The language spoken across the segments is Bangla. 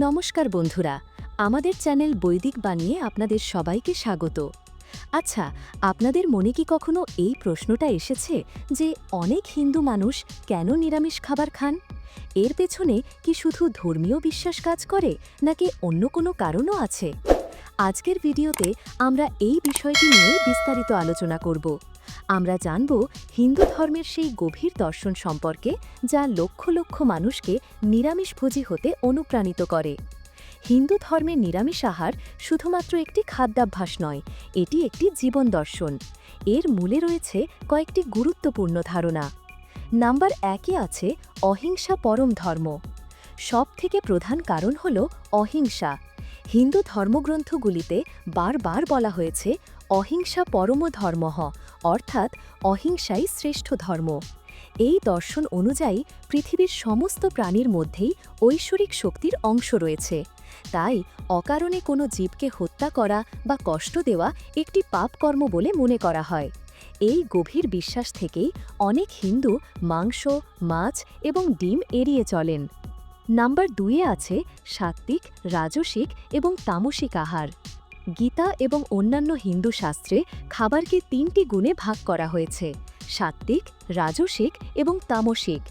নমস্কার বন্ধুরা, আমাদের চ্যানেল বৈদিক বানিয়ে আপনাদের সবাইকে স্বাগত। আচ্ছা আপনাদের মনে কি কখনো এই প্রশ্নটা এসেছে যে অনেক হিন্দু মানুষ কেন নিরামিষ খাবার খান? এর পেছনে কি শুধু ধর্মীয় বিশ্বাস কাজ করে, নাকি অন্য কোনো কারণও আছে? আজকের ভিডিওতে আমরা এই বিষয়টি নিয়ে বিস্তারিত আলোচনা করব। আমরা জানব হিন্দু ধর্মের সেই গভীর দর্শন সম্পর্কে যা লক্ষ লক্ষ মানুষকে নিরামিষভোজী হতে অনুপ্রাণিত করে। হিন্দু ধর্মের নিরামিষ আহার শুধুমাত্র একটি খাদ্যাভ্যাস নয়, এটি একটি জীবন দর্শন। এর মূলে রয়েছে কয়েকটি গুরুত্বপূর্ণ ধারণা। নাম্বার একে আছে, অহিংসা পরম ধর্ম। সব থেকে প্রধান কারণ হল অহিংসা। হিন্দু ধর্মগ্রন্থগুলিতে বারবার বলা হয়েছে, অহিংসা পরম ধর্মঃ অর্থাৎ অহিংসাই শ্রেষ্ঠ ধর্ম। এই দর্শন অনুযায়ী পৃথিবীর সমস্ত প্রাণীর মধ্যেই ঐশ্বরিক শক্তির অংশ রয়েছে। তাই অকারণে কোনো জীবকে হত্যা করা বা কষ্ট দেওয়া একটি পাপকর্ম বলে মনে করা হয়। এই গভীর বিশ্বাস থেকেই অনেক হিন্দু মাংস, মাছ এবং ডিম এড়িয়ে চলেন। নাম্বার দুয়ে আছে সাত্ত্বিক, রাজসিক এবং তামসিক আহার। গীতা এবং অন্যান্য হিন্দু শাস্ত্রে খাবারকে তিনটি গুণে ভাগ করা হয়েছে, সাত্ত্বিক, রাজসিক এবং তামসিক।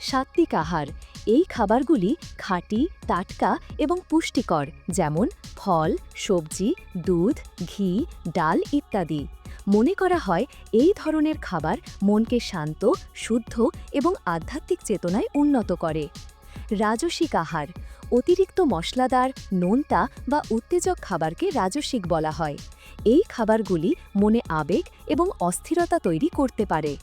সাত্ত্বিক আহার, এই খাবারগুলি খাঁটি, টাটকা এবং পুষ্টিকর, যেমন ফল, সবজি, দুধ, ঘি, ডাল ইত্যাদি। মনে করা হয় এই ধরনের খাবার মনকে শান্ত, শুদ্ধ এবং আধ্যাত্মিক চেতনায় উন্নত করে। রাজসিক আহার, অতিরিক্ত মশলাদার, নোনতা বা উত্তেজক খাবারকে রাজসিক বলা হয়। এই খাবারগুলি মনে আবেগ এবং অস্থিরতা তৈরি করতে পারে।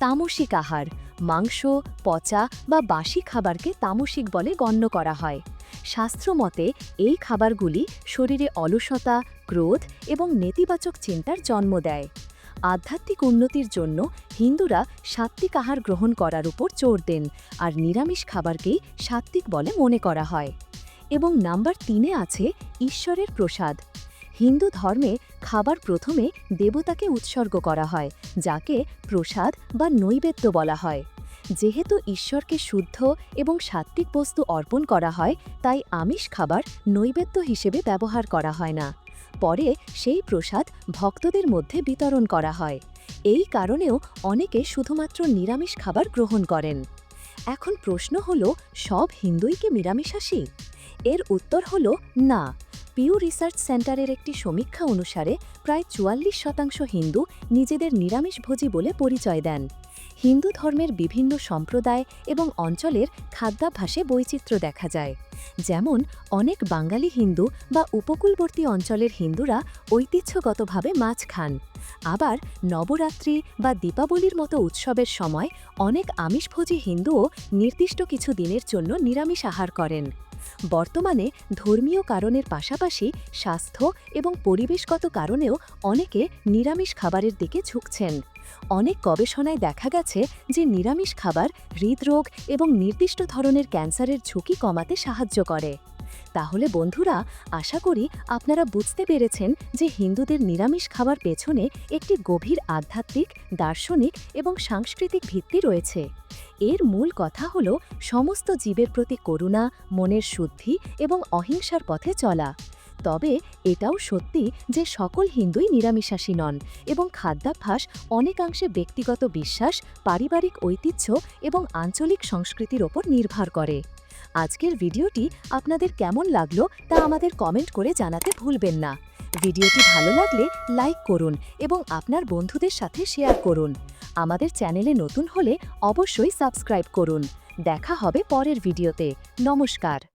তামসিক আহার, মাংস, পচা বা বাসি খাবারকে তামসিক বলে গণ্য করা হয়। শাস্ত্রমতে এই খাবারগুলি শরীরে অলসতা, ক্রোধ এবং নেতিবাচক চিন্তার জন্ম দেয়। আধ্যাত্মিক উন্নতির জন্য হিন্দুরা সাত্ত্বিক আহার গ্রহণ করার উপর জোর দেন আর নিরামিষ খাবারকেই সাত্ত্বিক বলে মনে করা হয়। এবং নাম্বার তিনে আছে ঈশ্বরের প্রসাদ। হিন্দু ধর্মে খাবার প্রথমে দেবতাকে উৎসর্গ করা হয়, যাকে প্রসাদ বা নৈবেদ্য বলা হয়। যেহেতু ঈশ্বরকে শুদ্ধ এবং সাত্ত্বিক বস্তু অর্পণ করা হয়, তাই আমিষ খাবার নৈবেদ্য হিসেবে ব্যবহার করা হয় না। পরে সেই প্রসাদ ভক্তদের মধ্যে বিতরণ করা হয়। এই কারণেও অনেকে শুধুমাত্র নিরামিষ খাবার গ্রহণ করেন। এখন প্রশ্ন হল, সব হিন্দুই কি নিরামিষাসী এর উত্তর হল, না। পিউ রিসার্চ সেন্টারের একটি সমীক্ষা অনুসারে প্রায় চুয়াল্লিশ শতাংশ হিন্দু নিজেদের নিরামিষভোজী বলে পরিচয় দেন। হিন্দু ধর্মের বিভিন্ন সম্প্রদায় এবং অঞ্চলের খাদ্যাভ্যাসে বৈচিত্র্য দেখা যায়। যেমন, অনেক বাঙালি হিন্দু বা উপকূলবর্তী অঞ্চলের হিন্দুরা ঐতিহ্যগতভাবে মাছ খান। আবার নবরাত্রি বা দীপাবলির মতো উৎসবের সময় অনেক আমিষভোজী হিন্দুও নির্দিষ্ট কিছু দিনের জন্য নিরামিষ আহার করেন। বর্তমানে ধর্মীয় কারণের পাশাপাশি স্বাস্থ্য এবং পরিবেশগত কারণেও অনেকে নিরামিষ খাবারের দিকে ঝুঁকছেন। অনেক গবেষণায় দেখা গেছে যে নিরামিষ খাবার হৃদরোগ এবং নির্দিষ্ট ধরনের ক্যান্সারের ঝুঁকি কমাতে সাহায্য করে। তাহলে বন্ধুরা, আশা করি আপনারা বুঝতে পেরেছেন যে হিন্দুদের নিরামিষ খাবার পেছনে একটি গভীর আধ্যাত্মিক, দার্শনিক এবং সাংস্কৃতিক ভিত্তি রয়েছে। এর মূল কথা হল সমস্ত জীবের প্রতি করুণা, মনের শুদ্ধি এবং অহিংসার পথে চলা। তবে এটাও সত্যি যে সকল হিন্দুই নিরামিষাসী নন এবং খাদ্যাভ্যাস অনেকাংশে ব্যক্তিগত বিশ্বাস, পারিবারিক ঐতিহ্য এবং আঞ্চলিক সংস্কৃতির ওপর নির্ভর করে। আজকের ভিডিওটি আপনাদের কেমন লাগল তা আমাদের কমেন্ট করে জানাতে ভুলবেন না। ভিডিওটি ভালো লাগলে লাইক করুন এবং আপনার বন্ধুদের সাথে শেয়ার করুন। আমাদের চ্যানেলে নতুন হলে অবশ্যই সাবস্ক্রাইব করুন। দেখা হবে পরের ভিডিওতে। নমস্কার।